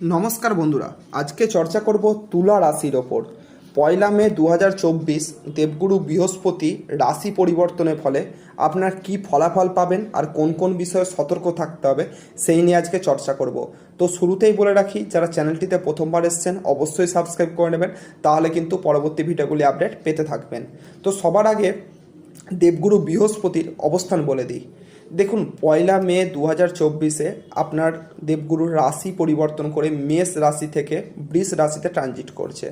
নমস্কার বন্ধুরা, আজকে চর্চা করব তুলা রাশির ওপর। পয়লা মে দু হাজার চব্বিশ, দেবগুরু বৃহস্পতি রাশি পরিবর্তনের ফলে আপনার কি ফলাফল পাবেন আর কোন কোন বিষয়ে সতর্ক থাকতে হবে সেই নিয়ে আজকে চর্চা করব। তো শুরুতেই বলে রাখি, যারা চ্যানেলটিতে প্রথমবার এসছেন অবশ্যই সাবস্ক্রাইব করে নেবেন, তাহলে কিন্তু পরবর্তী ভিডিওগুলি আপডেট পেতে থাকবেন। তো সবার আগে দেবগুরু বৃহস্পতির অবস্থান বলে দিই। দেখুন, পয়লা মে দু হাজার চব্বিশে আপনার দেবগুরুর রাশি পরিবর্তন করে মেষ রাশি থেকে বৃষ রাশিতে ট্রানজিট করছে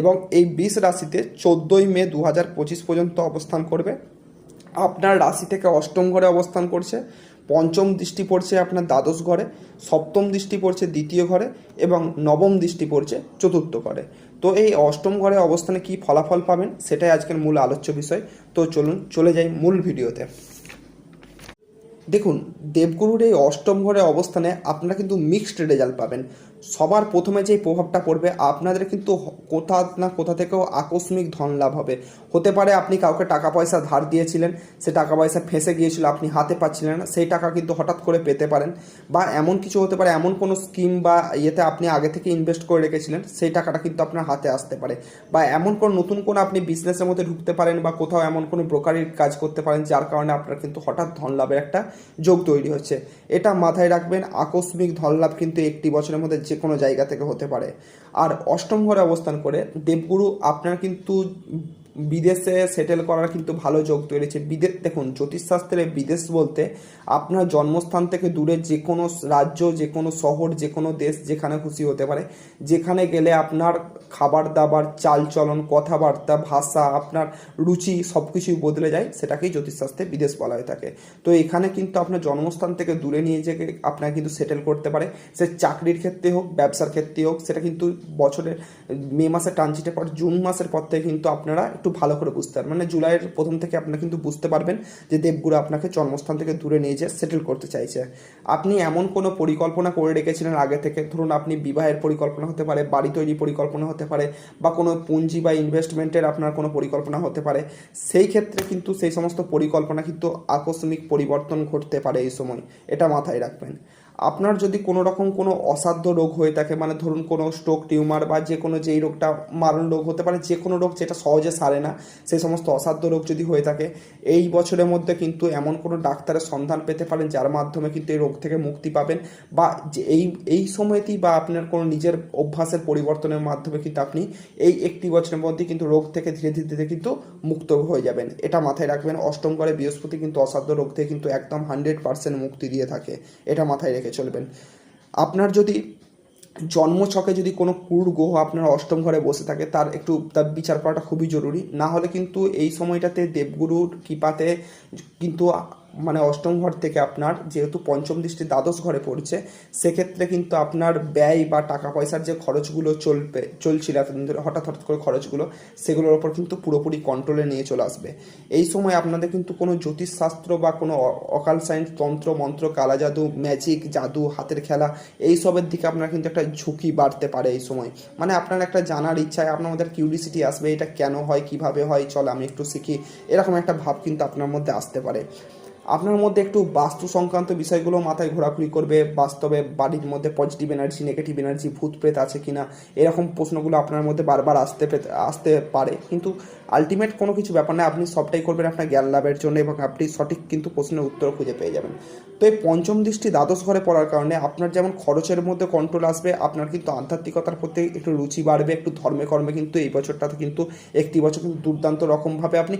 এবং এই বৃষ রাশিতে চোদ্দোই মে দু হাজার পঁচিশ পর্যন্ত অবস্থান করবে। আপনার রাশি থেকে অষ্টম ঘরে অবস্থান করছে, পঞ্চম দৃষ্টি পড়ছে আপনার দ্বাদশ ঘরে, সপ্তম দৃষ্টি পড়ছে দ্বিতীয় ঘরে এবং নবম দৃষ্টি পড়ছে চতুর্থ ঘরে। তো এই অষ্টম ঘরে অবস্থানে কি ফলাফল পাবেন, সেটাই আজকের মূল আলোচ্য বিষয়। তো চলুন, চলে যাই মূল ভিডিওতে। দেখুন দেবগুরুর এই অষ্টম ঘরে অবস্থানে আপনারা কিন্তু মিক্সড রেজাল্ট পাবেন। সবার প্রথমে যে প্রভাবটা পড়বে, আপনাদের কিন্তু কোথা না কোথা থেকেও আকস্মিক ধন লাভ হবে। হতে পারে আপনি কাউকে টাকা পয়সা ধার দিয়েছিলেন, সে টাকা পয়সা ফেঁসে গিয়েছিল, আপনি হাতে পাচ্ছিলেন না, সেই টাকা কিন্তু হঠাৎ করে পেতে পারেন। বা এমন কিছু হতে পারে, এমন কোনো স্কিম বা ইয়েতে আপনি আগে থেকে ইনভেস্ট করে রেখেছিলেন, সেই টাকাটা কিন্তু আপনার হাতে আসতে পারে। বা এমন কোনো নতুন কোনো আপনি বিজনেসের মধ্যে ঢুকতে পারেন বা কোথাও এমন কোনো ব্রোকারির কাজ করতে পারেন, যার কারণে আপনার কিন্তু হঠাৎ ধন লাভের একটা যোগ তৈরি হচ্ছে। এটা মাথায় রাখবেন, আকস্মিক ধন লাভ কিন্তু একটি বছরের মধ্যে যে কোনো জায়গা থেকে হতে পারে। আর অষ্টম ঘরে অবস্থান করে দেবগুরু আপনার কিন্তু বিদেশে সেটেল করার কিন্তু ভালো যোগ তৈরি হচ্ছে বিদেশ দেখুন, জ্যোতিষশাস্ত্রে বিদেশ বলতে আপনার জন্মস্থান থেকে দূরে যে কোনো রাজ্য, যে কোনো শহর, যে কোনো দেশ যেখানে খুশি হতে পারে। যেখানে গেলে আপনার খাবার দাবার চালচলন, কথাবার্তা, ভাষা, আপনার রুচি সব কিছুই বদলে যায়, সেটাকেই জ্যোতিষশাস্ত্রে বিদেশ বলা হয়ে থাকে। তো এখানে কিন্তু আপনার জন্মস্থান থেকে দূরে নিয়ে যেয়ে আপনার কিন্তু সেটেল করতে পারে। সে চাকরির ক্ষেত্রে হোক, ব্যবসার ক্ষেত্রে হোক, সেটা কিন্তু বছরের মে মাসের ট্রানজিটের পর, জুন মাসের পর থেকে কিন্তু আপনারা একটু ভালো করে বুঝতে পারবেন। মানে জুলাইয়ের প্রথম থেকে আপনারা কিন্তু বুঝতে পারবেন যে দেবগুরু আপনাকে জন্মস্থান থেকে দূরে নিয়ে যেয়ে সেটেল করতে চাইছে। আপনি এমন কোনো পরিকল্পনা করে রেখেছিলেন আগে থেকে? ধরুন আপনি বিবাহের পরিকল্পনা হতে পারে, বাড়ি তৈরি পরিকল্পনা হতে পারে, বা কোনো পুঁজি বা ইনভেস্টমেন্টের আপনার কোনো পরিকল্পনা হতে পারে। সেই ক্ষেত্রে কিন্তু সেই সমস্ত পরিকল্পনা কিন্তু আকস্মিক পরিবর্তন ঘটতে পারে এই সময়। এটা মাথায় রাখবেন। আপনার যদি কোনো রকম কোনো অসাধ্য রোগ হয়ে থাকে মানে ধরুন কোনো স্ট্রোক টিউমার বা যে কোনো যেই রোগটা মারণ রোগ হতে পারে, যে কোনো রোগ যেটা সহজে সারে না সেই সমস্ত অসাধ্য রোগ যদি হয়ে থাকে, এই বছরের মধ্যে কিন্তু এমন কোনো ডাক্তারের সন্ধান পেতে পারেন যার মাধ্যমে কিন্তু এই রোগ থেকে মুক্তি পাবেন বা এই এই সময়তেই বা আপনার কোনো নিজের অভ্যাসের পরিবর্তনের মাধ্যমে কিন্তু আপনি এই একটি বছরের মধ্যে কিন্তু রোগ থেকে ধীরে ধীরে ধীরে কিন্তু মুক্ত হয়ে যাবেন। এটা মাথায় রাখবেন, অষ্টম ঘরে বৃহস্পতি কিন্তু অসাধ্য রোগ থেকে কিন্তু একদম হান্ড্রেড পার্সেন্ট মুক্তি দিয়ে থাকে। এটা মাথায় রেখে চলবেন। আপনার যদি জন্মছকে যদি কোনো কুর গ্রহ আপনার অষ্টম ঘরে বসে থাকে, তার একটু, তার বিচার করাটা খুবই জরুরি। না হলে কিন্তু এই সময়টাতে দেবগুরুর কৃপাতে কিন্তু মানে অষ্টম ঘর থেকে আপনার যেহেতু পঞ্চম দৃষ্টি দ্বাদশ ঘরে পড়ছে, সেক্ষেত্রে কিন্তু আপনার ব্যয় বা টাকা পয়সার যে খরচগুলো চলবে, চলছিল এতদিন ধরে হঠাৎ হঠাৎ করে খরচগুলো, সেগুলোর ওপর কিন্তু পুরোপুরি কন্ট্রোলে নিয়ে চলে আসবে। এই সময় আপনাদের কিন্তু কোনো জ্যোতিষশাস্ত্র বা কোনো অকাল সায়েন্স তন্ত্র, মন্ত্র কালা জাদু ম্যাজিক জাদু, হাতের খেলা, এই সবের দিকে আপনার কিন্তু একটা ঝুঁকি বাড়তে পারে এই সময়। মানে আপনার একটা জানার ইচ্ছায় আপনার মধ্যে কিউরিসিটি আসবে, এটা কেন হয়, কীভাবে হয়, চল আমি একটু শিখি, এরকম একটা ভাব কিন্তু আপনার মধ্যে আসতে পারে। আপনার মধ্যে একটু বাস্তু সংক্রান্ত বিষয়গুলো মাথায় ঘোরাঘুরি করবে, বাস্তবে বাড়ির মধ্যে পজিটিভ এনার্জি নেগেটিভ এনার্জি ভূত প্রেত আছে কিনা, এরকম প্রশ্নগুলো আপনার মধ্যে বারবার আসতে আসতে পারে। কিন্তু আলটিমেট কোনো কিছু ব্যাপার না, আপনি সবটাই করবেন আপনার জ্ঞান লাভের জন্য এবং আপনি সঠিক কিন্তু প্রশ্নের উত্তর খুঁজে পেয়ে যাবেন। তো এই পঞ্চম দৃষ্টি দ্বাদশ ঘরে পড়ার কারণে আপনার যেমন খরচের মধ্যে কন্ট্রোল আসবে, আপনার কিন্তু আধ্যাত্মিকতার প্রতি একটু রুচি বাড়বে, একটু ধর্মে কর্মে কিন্তু এই বছরটাতে কিন্তু একটি বছর কিন্তু দুর্দান্ত রকমভাবে আপনি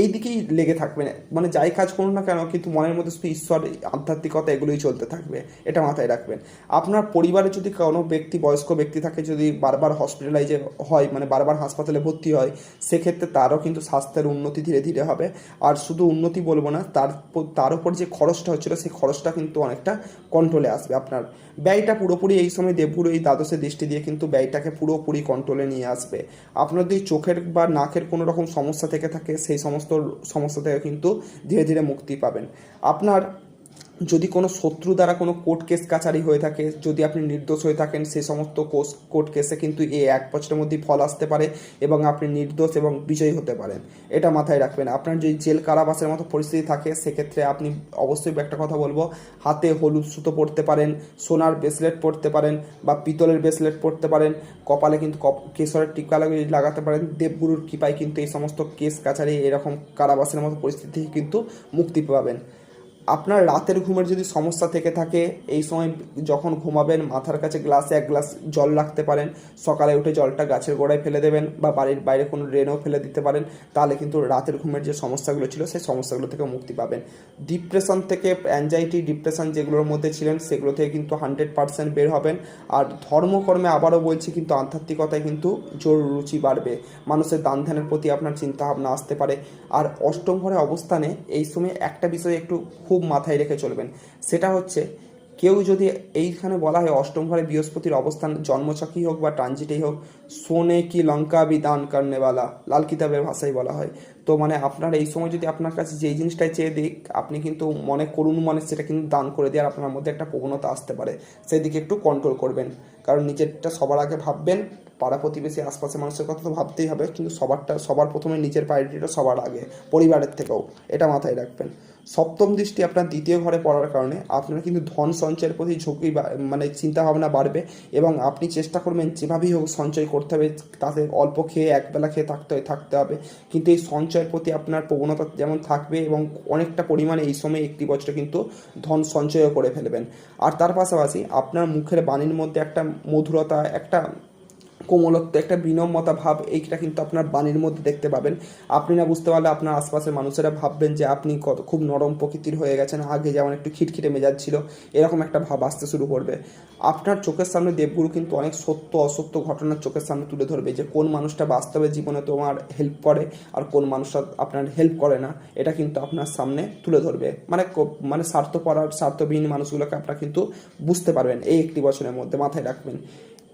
এই দিকেই লেগে থাকবেন। মানে যাই কাজ করুন না কেন কিন্তু মনের মধ্যে শুধু ঈশ্বর, আধ্যাত্মিকতা এগুলোই চলতে থাকবে। এটা মাথায় রাখবেন। আপনার পরিবারে যদি কোনো ব্যক্তি, বয়স্ক ব্যক্তি থাকে যদি বারবার হসপিটালাইজে হয় মানে বারবার হাসপাতালে ভর্তি হয়, সেক্ষেত্রে তারও কিন্তু স্বাস্থ্যের উন্নতি ধীরে ধীরে হবে। আর শুধু উন্নতি বলব না, তার তার উপর যে খরচটা হচ্ছিল, সেই খরচটা কিন্তু অনেকটা কন্ট্রোলে আসবে আপনার। ব্যয়টা পুরোপুরি এই সময় দেবগুরু এই দ্বাদশে দৃষ্টি দিয়ে কিন্তু ব্যয়টাকে পুরোপুরি কন্ট্রোলে নিয়ে আসবে। আপনার যদি চোখের বা নাকের কোনো রকম সমস্যা থেকে থাকে, সেই সমস্ত, সমস্যা থেকে কিন্তু ধীরে ধীরে মুক্তি পাবেন। আপনার যদি কোনো শত্রু দ্বারা কোনো কোর্ট কেস কাছারি হয়ে থাকে, যদি আপনি নির্দোষ হয়ে থাকেন সেই সমস্ত কোর্স কোর্ট কেসে কিন্তু এই এক বছরের মধ্যেই ফল আসতে পারে এবং আপনি নির্দোষ এবং বিজয়ী হতে পারেন। এটা মাথায় রাখবেন। আপনার যদি জেল কারাবাসের মতো পরিস্থিতি থাকে, সেক্ষেত্রে আপনি অবশ্যই একটা কথা বলব, হাতে হলুদ সুতো পরতে পারেন, সোনার ব্রেসলেট পরতে পারেন বা পিতলের ব্রেসলেট পরতে পারেন, কপালে কিন্তু কেশরের টিকা লাগাতে পারেন, দেবগুরুর কৃপায় কিন্তু এই সমস্ত কেস কাছারি এরকম কারাবাসের মতো পরিস্থিতি কিন্তু মুক্তি পাবেন। আপনার রাতের ঘুমের যদি সমস্যা থেকে থাকে, এই সময় যখন ঘুমাবেন, মাথার কাছে গ্লাসে এক গ্লাস জল রাখতে পারেন, সকালে উঠে জলটা গাছের গোড়ায় ফেলে দেবেন বা বাড়ির বাইরে কোনো ড্রেনেও ফেলে দিতে পারেন, তাহলে কিন্তু রাতের ঘুমের যে সমস্যাগুলো ছিল, সেই সমস্যাগুলো থেকে মুক্তি পাবেন। ডিপ্রেশন থেকে অ্যাংজাইটি ডিপ্রেশন যেগুলোর মধ্যে ছিলেন, সেগুলো থেকে কিন্তু হান্ড্রেড পার্সেন্ট বের হবেন। আর ধর্মকর্মে আবারও বলছি, কিন্তু আধ্যাত্মিকতায় কিন্তু জোর রুচি বাড়বে। মানুষের দান ধ্যানের প্রতি আপনার চিন্তাভাবনা আসতে পারে। আর অষ্টম ঘরে অবস্থানে এই সময় একটা বিষয় একটু খুব মাথায় রেখে চলবেন। সেটা হচ্ছে, কেউ যদি এইখানে বলা হয় অষ্টম ঘরে বৃহস্পতির অবস্থান জন্মচকই হোক বা ট্রানজিটেই হোক, সোনে কি লঙ্কা বি দান কারণেওয়ালা লাল কিতাবের ভাষায় বলা হয়। তো মানে আপনার এই সময় যদি আপনার কাছে যেই জিনিসটাই চেয়ে দিক, আপনি কিন্তু মনে করুন মনে সেটা কিন্তু দান করে দেওয়ার আপনার মধ্যে একটা প্রবণতা আসতে পারে। সেই দিকে একটু কন্ট্রোল করবেন। কারণ নিজেরটা সবার আগে ভাববেন, পাড়া প্রতিবেশী, আশপাশের মানুষের কথা তো ভাবতেই হবে, কিন্তু সবারটা, সবার প্রথমে নিজের প্রায়োরিটিটা সবার আগে, পরিবারের থেকেও, এটা মাথায় রাখবেন। সপ্তম দৃষ্টি আপনার দ্বিতীয় ঘরে পড়ার কারণে আপনার কিন্তু ধন সঞ্চয়ের প্রতি ঝুঁকি মানে চিন্তাভাবনা বাড়বে এবং আপনি চেষ্টা করবেন যেভাবেই হোক সঞ্চয় করতে হবে, তাতে অল্প খেয়ে একবেলা খেয়ে থাকতে থাকতে হবে। কিন্তু এই সঞ্চয়ের প্রতি আপনার প্রবণতা যেমন থাকবে এবং অনেকটা পরিমাণে এই সময় একটি বছরে কিন্তু ধন সঞ্চয়ও করে ফেলবেন। আর তার পাশাপাশি আপনার মুখের বাণীর মধ্যে একটা মধুরতা, একটা কোমলত্ব, একটা বিনম্রতা ভাব, এইটা কিন্তু আপনার বাণীর মধ্যে দেখতে পাবেন। আপনি না বুঝতে পারলে আপনার আশপাশের মানুষেরা ভাববেন যে আপনি কত খুব নরম প্রকৃতির হয়ে গেছেন, আগে যেমন একটু খিটখিটে মেজাজ ছিল, এরকম একটা ভাব আসতে শুরু করবে। আপনার চোখের সামনে দেবগুরু কিন্তু অনেক সত্য, অসত্য ঘটনার চোখের সামনে তুলে ধরবে যে কোন মানুষটা বাস্তবে জীবনে তোমার হেল্প করে আর কোন মানুষটা আপনার হেল্প করে না। এটা কিন্তু আপনার সামনে তুলে ধরবে। মানে মানে স্বার্থপর আর স্বার্থবিহীন মানুষগুলোকে আপনারা কিন্তু বুঝতে পারবেন এই একটি বছরের মধ্যে মাথায় রাখবেন।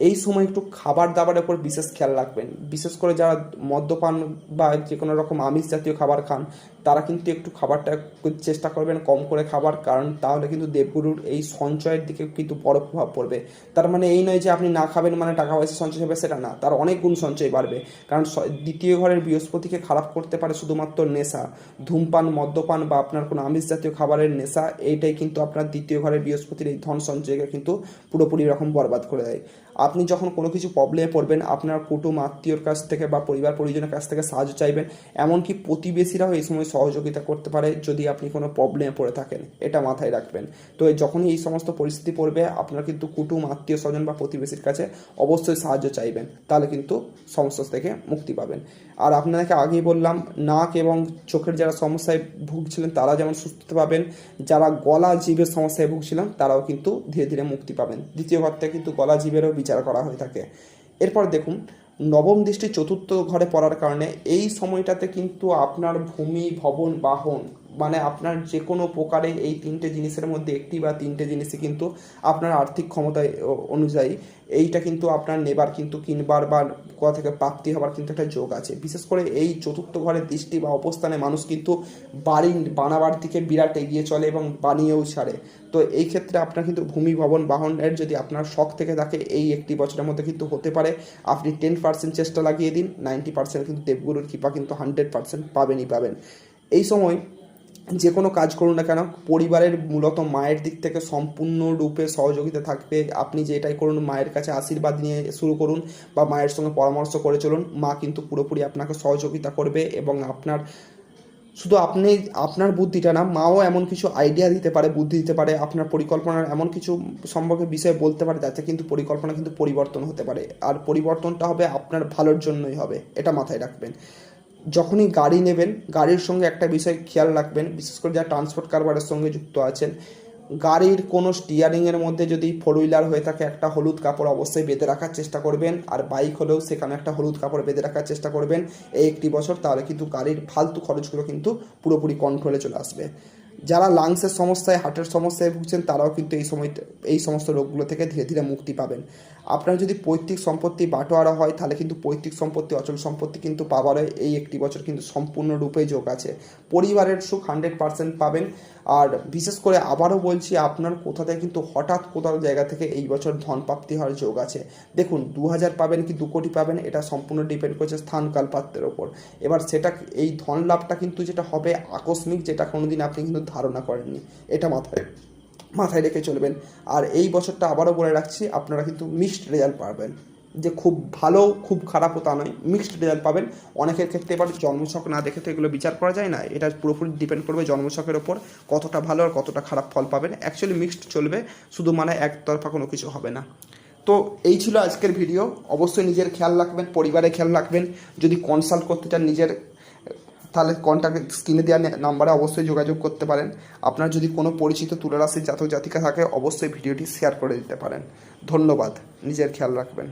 এই সময় একটু খাবার দাবারের উপর বিশেষ খেয়াল রাখবেন। বিশেষ করে যারা মদ্যপান বা যে কোনো রকম আমিষ জাতীয় খাবার খান, তারা কিন্তু একটু খাবারটা চেষ্টা করবেন কম করে খাবার, কারণ তাহলে কিন্তু দেবগুরুর এই সঞ্চয়ের দিকে কিন্তু বড় প্রভাব পড়বে। তার মানে এই নয় যে আপনি না খাবেন মানে টাকা পয়সা সঞ্চয় হবে, সেটা না। তার অনেক গুণ সঞ্চয় বাড়বে। কারণ দ্বিতীয় ঘরের বৃহস্পতিকে খারাপ করতে পারে শুধুমাত্র নেশা। ধূমপান, মদ্যপান বা আপনার কোনো আমিষ জাতীয় খাবারের নেশা, এইটাই কিন্তু আপনার দ্বিতীয় ঘরের বৃহস্পতির এই ধন সঞ্চয়কে কিন্তু পুরোপুরি রকম বরবাদ করে দেয়। আপনি যখন কোনো কিছু প্রবলেমে পড়বেন, আপনার কুটুম, আত্মীয়র কাছ থেকে বা পরিবার পরিজনের কাছ থেকে সাহায্য চাইবেন, এমনকি প্রতিবেশীরাও এই সময় সহযোগিতা করতে পারে যদি আপনি কোনো প্রবলেমে পড়ে থাকেন। এটা মাথায় রাখবেন। তো যখনই এই সমস্ত পরিস্থিতি পড়বে, আপনার কিন্তু কুটুম আত্মীয় স্বজন বা প্রতিবেশীর কাছে অবশ্যই সাহায্য চাইবেন। তাহলে কিন্তু সমস্যা থেকে মুক্তি পাবেন। আর আপনাদেরকে আগেই বললাম, নাক এবং চোখের যারা সমস্যায় ভুগছিলেন, তারা যেমন সুস্থতা পাবেন, যারা গলা জীবের সমস্যায় ভুগছিলেন, তারাও কিন্তু ধীরে ধীরে মুক্তি পাবেন। দ্বিতীয় ঘর থেকে কিন্তু গলা জীবেরও বিচার করা হয়ে থাকে। এরপর দেখুন, নবম দৃষ্টি চতুর্থ ঘরে পড়ার কারণে এই সময়টাতে কিন্তু আপনার ভূমি, ভবন, বাহন মানে আপনার যে কোনো প্রকারে এই তিনটে জিনিসের মধ্যে একটি বা তিনটে জিনিসই কিন্তু আপনার আর্থিক ক্ষমতা অনুযায়ী এইটা কিন্তু আপনার নেবার কিন্তু কিনবার বা কোথা থেকে প্রাপ্তি হবার কিন্তু একটা যোগ আছে। বিশেষ করে এই চতুর্থ ঘরের দৃষ্টি বা অবস্থানে মানুষ কিন্তু বাড়ি বানাবার দিকে বিরাট এগিয়ে চলে এবং বানিয়েও ছাড়ে। তো এই ক্ষেত্রে আপনার কিন্তু ভূমি ভবন বাহনের যদি আপনার শখ থেকে থাকে, এই একটি বছরের মধ্যে কিন্তু হতে পারে। আপনি টেন পার্সেন্ট চেষ্টা লাগিয়ে দিন, নাইনটি পার্সেন্ট কিন্তু দেবগুরুর কৃপা কিন্তু হান্ড্রেড পার্সেন্ট পাবেনই পাবেন। এই সময় যে কোনো কাজ করুন না কেন, পরিবারের মূলত মায়ের দিক থেকে সম্পূর্ণরূপে সহযোগিতা থাকবে। আপনি যেটাই করুন, মায়ের কাছে আশীর্বাদ নিয়ে শুরু করুন বা মায়ের সঙ্গে পরামর্শ করে চলুন, মা কিন্তু পুরোপুরি আপনাকে সহযোগিতা করবে এবং আপনার, শুধু আপনি, আপনার বুদ্ধিটা না, মাও এমন কিছু আইডিয়া দিতে পারে, বুদ্ধি দিতে পারে, আপনার পরিকল্পনার এমন কিছু সম্পর্কে বিষয়ে বলতে পারে, যাতে কিন্তু পরিকল্পনা কিন্তু পরিবর্তন হতে পারে। আর পরিবর্তনটা হবে আপনার ভালোর জন্যই হবে, এটা মাথায় রাখবেন। যখনই গাড়ি নেবেন, গাড়ির সঙ্গে একটা বিষয় খেয়াল রাখবেন, বিশেষ করে যারা ট্রান্সপোর্ট কারবারের সঙ্গে যুক্ত আছেন, গাড়ির কোনো স্টিয়ারিংয়ের মধ্যে যদি ফোর হুইলার হয়ে থাকে, একটা হলুদ কাপড় অবশ্যই বেঁধে রাখার চেষ্টা করবেন, আর বাইক হলেও সেখানে একটা হলুদ কাপড় বেঁধে রাখার চেষ্টা করবেন, এই একটি বছর, তাহলে কিন্তু গাড়ির ফালতু খরচগুলো কিন্তু পুরোপুরি কন্ট্রোলে চলে আসবে। যারা লাংসের সমস্যায় হার্টের সমস্যায় ভুগছেন, তারাও কিন্তু এই সময়, এই সমস্ত রোগগুলো থেকে ধীরে ধীরে মুক্তি পাবেন। আপনার যদি পৈতৃক সম্পত্তি বাটোয়ারা হয়, তাহলে কিন্তু পৈতৃক সম্পত্তি, অচল সম্পত্তি কিন্তু পাওয়ার এই একটি বছর কিন্তু সম্পূর্ণরূপে যোগ আছে। পরিবারের সুখ হান্ড্রেড পার্সেন্ট পাবেন। আর বিশেষ করে আবারও বলছি, আপনার কোথা থেকে কিন্তু হঠাৎ কোথাও জায়গা থেকে এই বছর ধন প্রাপ্তি হওয়ার যোগ আছে। দেখুন দু হাজার পাবেন কি দু কোটি পাবেন, এটা সম্পূর্ণ ডিপেন্ড করছে স্থান কাল পাত্রের ওপর। এবার সেটা এই ধন লাভটা কিন্তু যেটা হবে আকস্মিক, যেটা কোনোদিন আপনি কিন্তু ধারণা করেননি, এটা মাথায় মাথায় রেখে চলবেন। আর এই বছরটা আবারও বলে রাখছি, আপনারা কিন্তু মিক্সড রেজাল্ট পাবেন। যে খুব ভালো, খুব খারাপও তা নয়। মিক্সড রেজাল্ট পাবেন। অনেকের ক্ষেত্রে এবার জন্মছক না দেখে তো এগুলো বিচার করা যায় না। এটা পুরোপুরি ডিপেন্ড করবে জন্মছকের ওপর কতটা ভালো আর কতটা খারাপ ফল পাবেন। অ্যাকচুয়ালি মিক্সড চলবে, শুধু মানে একতরফা কোনো কিছু হবে না। তো এই ছিল আজকের ভিডিও অবশ্যই নিজের খেয়াল রাখবেন, পরিবারের খেয়াল রাখবেন। যদি কনসাল্ট করতে চান নিজের, তাহলে কন্ট্যাক্ট স্ক্রিনে দেওয়া নাম্বারে অবশ্যই যোগাযোগ করতে পারেন। আপনার যদি কোনো পরিচিত তুলারাশির জাতক জাতিকা থাকে, অবশ্যই ভিডিওটি শেয়ার করে দিতে পারেন। ধন্যবাদ। নিজের খেয়াল রাখবেন।